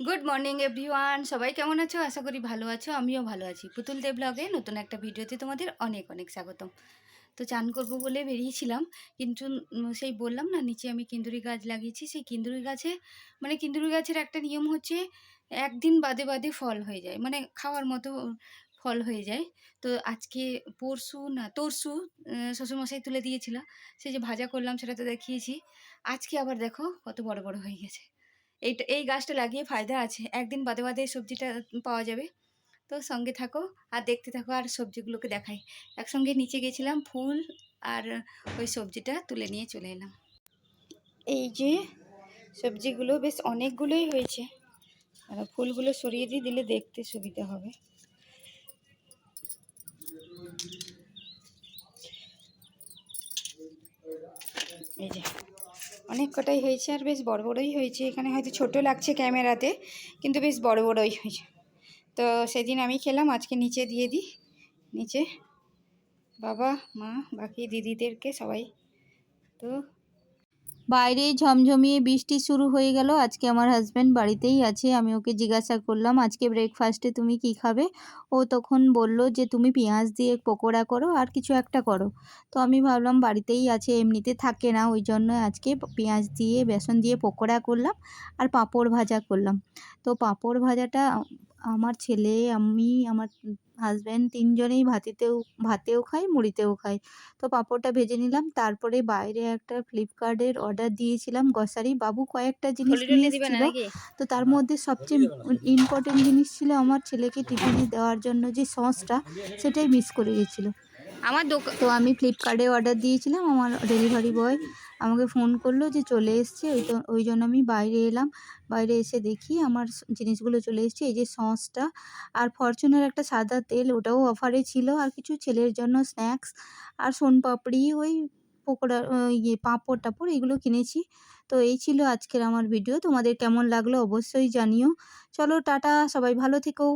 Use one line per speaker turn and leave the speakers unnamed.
Good morning everyone সবাই কেমন আছো? আশা করি ভালো আছো। আমিও ভালো আছি। পুতুল দেব ব্লগে নতুন একটা ভিডিওতে তোমাদের অনেক অনেক স্বাগতম। তো চান করব বলে বেরিয়েছিলাম, কিন্তু সেই বললাম না, নিচে আমি কিন্দুরি গাছ লাগিয়েছি। সেই কিন্দুরি গাছে মানে কিন্দুরি গাছের একটা নিয়ম হচ্ছে, একদিন বাদে বাদে ফল হয়ে যায়। মানে খাওয়ার মতো ফল হয়ে যায়। তো আজকে পরশু না, তরশু শ্বশুরমশাই তুলে দিয়েছিল। সেই যে ভাজা করলাম, সেটা তো দেখিয়েছি। আজকে আবার দেখো, কত বড় বড় হয়ে গেছে। এইটা, এই গাছটা লাগিয়ে ফায়দা আছে। একদিন বাদে বাদে সবজিটা পাওয়া যাবে। তো সঙ্গে থাকো আর দেখতে থাকো আর সবজিগুলোকে দেখাই। একসঙ্গে নিচে গেছিলাম ফুল আর ওই সবজিটা তুলে নিয়ে চলে এলাম। এই যে সবজিগুলো বেশ অনেকগুলোই হয়েছে। আর ফুলগুলো সরিয়ে দিয়ে দিলে দেখতে সুবিধা হবে। এই যে অনেক কটাই হয়েছে আর বেশ বড় বড়ই হয়েছে। এখানে হয়তো ছোট লাগছে ক্যামেরাতে, কিন্তু বেশ বড় বড়ই হয়েছে। তো সেদিন আমি খেলাম, আজকে নিচে দিয়ে দিই। নিচে বাবা, মা, বাকি দিদিদেরকে সবাই। তো
বাইরে ঝমঝমিয়ে বৃষ্টি শুরু হয়ে গেল। আজকে আমার হাজব্যান্ড বাড়িতেই আছে। আমি ওকে জিজ্ঞাসা করলাম, আজকে ব্রেকফাস্টে তুমি কি খাবে? ও তখন বলল যে, তুমি পেঁয়াজ দিয়ে পকোড়া করো আর কিছু একটা করো। তো আমি ভাবলাম বাড়িতেই আছে, এমনিতে থাকে না। ওই জন্য আজকে পেঁয়াজ দিয়ে, বেসন দিয়ে পকোড়া করলাম আর পাঁপড় ভাজা করলাম। তো পাঁপড় ভাজাটা আমার ছেলে আমি আমার হাজব্যান্ড তিনজনেই ভাতিতেও ভাতেও খাই মুড়িতেও খাই। তো পাঁপড়টা ভেজে নিলাম তারপরে বাইরে একটা ফ্লিপকার্টের অর্ডার দিয়েছিলাম গ্রসারি বাবু কয়েকটা জিনিস নিয়ে এসেছিল তো তার মধ্যে সবচেয়ে ইম্পর্টেন্ট জিনিস ছিল আমার ছেলেকে টিফিনে দেওয়ার জন্য যে সসটা সেটাই মিস করে গেছিল।
আমার দোকান
তো আমি ফ্লিপকার্টে অর্ডার দিয়েছিলাম, আমার ডেলিভারি বয় আমাকে ফোন করল যে চলে এসছে, ওই তো, ওই জন্য আমি বাইরে এলাম। বাইরে এসে দেখি আমার জিনিসগুলো চলে এসছে, এই যে সসটা আর ফরচুনের একটা সাদা তেল, ওটাও অফারে ছিল। আর কিছু ছেলের জন্য স্ন্যাক্স আর সোনপাপড়ি, ওই পকোড়া ইয়ে পাঁপড় টাপড় এগুলো কিনেছি। তো এই ছিল আজকের আমার ভিডিও তোমাদের কেমন লাগল অবশ্যই জানিও। চলো, টাটা, সবাই ভালো থেকো।